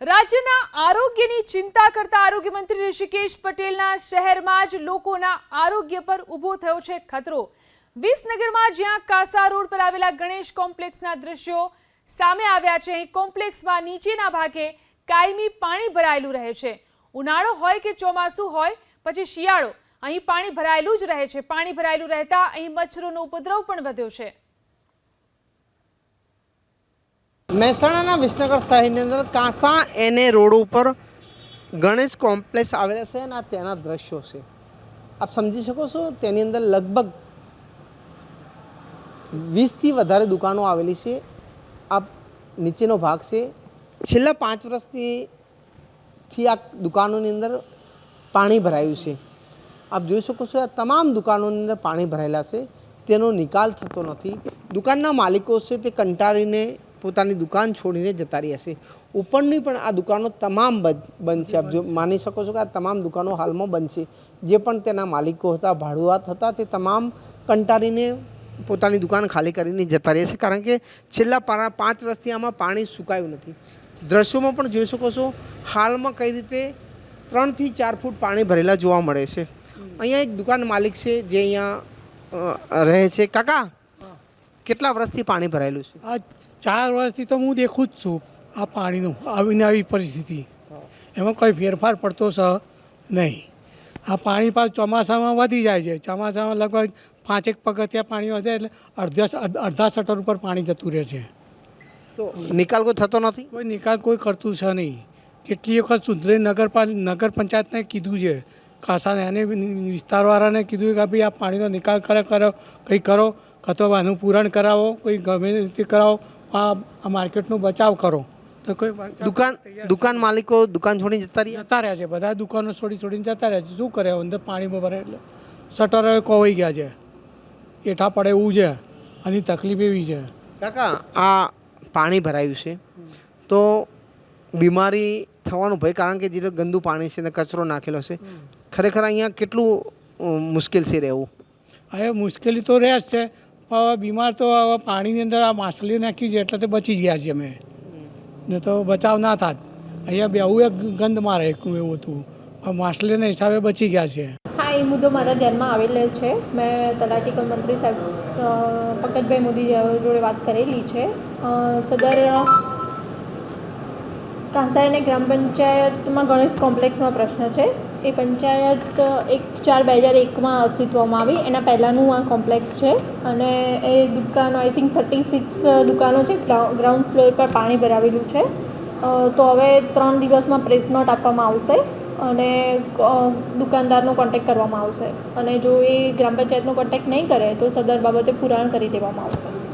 રાજ્યના આરોગ્યની ચિંતા કરતા આરોગ્ય મંત્રી ઋષિકેશ પટેલના શહેરમાં જ લોકોના આરોગ્ય પર ઊભો થયો છે ખતરો. વિસનગરમાં જ્યાં કાસા રોડ પર આવેલા ગણેશ કોમ્પ્લેક્સના દ્રશ્યો સામે આવ્યા છે, અહીં કોમ્પ્લેક્સમાં નીચેના ભાગે કાયમી પાણી ભરાયેલું રહે છે. ઉનાળો હોય કે ચોમાસું હોય, પછી શિયાળો, અહીં પાણી ભરાયેલું જ રહે છે. પાણી ભરાયેલું રહેતા અહીં મચ્છરોનો ઉપદ્રવ પણ વધ્યો છે. મહેસાણાના વિસનગર શહેરની અંદર કાંસા એને રોડ ઉપર ગણેશ કોમ્પ્લેક્સ આવેલા છે અને તેના દ્રશ્યો છે. આપ સમજી શકો છો તેની અંદર લગભગ વીસથી વધારે દુકાનો આવેલી છે. આ નીચેનો ભાગ છે. છેલ્લા પાંચ વર્ષથી થી આ દુકાનોની અંદર પાણી ભરાયું છે. આપ જોઈ શકો છો આ તમામ દુકાનોની અંદર પાણી ભરાયેલા છે. તેનો નિકાલ થતો નથી. દુકાનના માલિકો છે તે કંટાળીને પોતાની દુકાન છોડીને જતા રહ્યા છે. ઉપરની પણ આ દુકાનો તમામ બંધ છે આપ જો માની શકો છો કે આ તમામ દુકાનો હાલમાં બંધ છે જે પણ તેના માલિકો હતા, ભાડુઆત હતા, તે તમામ કંટાળીને પોતાની દુકાન ખાલી કરીને જતા રહ્યા છે. કારણ કે છેલ્લા પાંચ વર્ષથી આમાં પાણી સુકાયું નથી. દ્રશ્યોમાં પણ જોઈ શકો છો, હાલમાં કઈ રીતે ત્રણથી ચાર ફૂટ પાણી ભરેલા જોવા મળે છે. અહીંયા એક દુકાન માલિક છે, જે અહીંયા રહે છે. કાકા કેટલા વર્ષથી પાણી ભરાયેલું છે? આ ચાર વર્ષથી તો હું દેખું જ છું આ પાણીનું આવીને આવી પરિસ્થિતિ. એમાં કોઈ ફેરફાર પડતો છે નહીં. આ પાણી પાછું ચોમાસામાં વધી જાય છે. ચોમાસામાં લગભગ પાંચેક પગથિયા પાણી વધે એટલે અડધા અડધા શટર ઉપર પાણી જતું રહે છે. તો નિકાલ કોઈ થતો નથી? કોઈ નિકાલ કોઈ કરતું છે નહીં. કેટલી વખત સુધરે નગરપાલ નગર પંચાયતને કીધું છે. ખાસાને એને વિસ્તારવાળાને કીધું કે ભાઈ આ પાણીનો નિકાલ કરે કરો કંઈ કરો. કાં તો આનું પૂરણ કરાવો કોઈ ગમે તે કરાવો આ આ માર્કેટનો બચાવ કરો. તો કોઈ દુકાન દુકાન માલિકો દુકાન છોડીને જતા રહ્યા? જતા રહ્યા છે બધા દુકાનો છોડી છોડીને જતા રહ્યા છે. શું કરે અંદર પાણીમાં ભરે એટલે શટર કોવાઈ ગયા છે. એઠા પડે એવું છે. આની તકલીફ એવી છે. કાકા આ પાણી ભરાયું છે. તો બીમારી થવાનું ભય કારણ કે જે ગંદુ પાણી છે ને કચરો નાખેલો છે ખરેખર અહીંયા કેટલું મુશ્કેલ છે રહેવું? હવે મુશ્કેલી તો રહે જ છે. પણ બીમાર તો હવે પાણીની અંદર આ માછલી નાખી છે એટલે તો બચી ગયા છીએ અમે. ને તો બચાવ ના થાત. અહીંયા બેવું એક ગંધ મારે એવું હતું. પણ માછલીના હિસાબે બચી ગયા છે હા, એ મુદ્દો મારા ધ્યાનમાં આવેલો છે. મેં તલાટી મંત્રી સાહેબ પંકજભાઈ મોદી જોડે વાત કરેલી છે. સદર કાંસાઈને ગ્રામ પંચાયતમાં ગણેશ કોમ્પ્લેક્સમાં પ્રશ્ન છે. એ પંચાયત એક ચાર બે હજાર એકમાં અસ્તિત્વમાં આવી. એના પહેલાંનું આ કોમ્પ્લેક્સ છે અને એ દુકાનો આઈ થિંક થર્ટી સિક્સ દુકાનો છે ગ્રાઉ- ગ્રાઉન્ડ ફ્લોર પર પાણી ભરાવેલું છે. તો હવે ત્રણ દિવસમાં પ્રેસ નોટ આપવામાં આવશે અને દુકાનદારનો કોન્ટેક કરવામાં આવશે. અને જો એ ગ્રામ પંચાયતનો કોન્ટેક્ટ નહીં કરે તો સદર બાબતે પુરાણ કરી દેવામાં આવશે.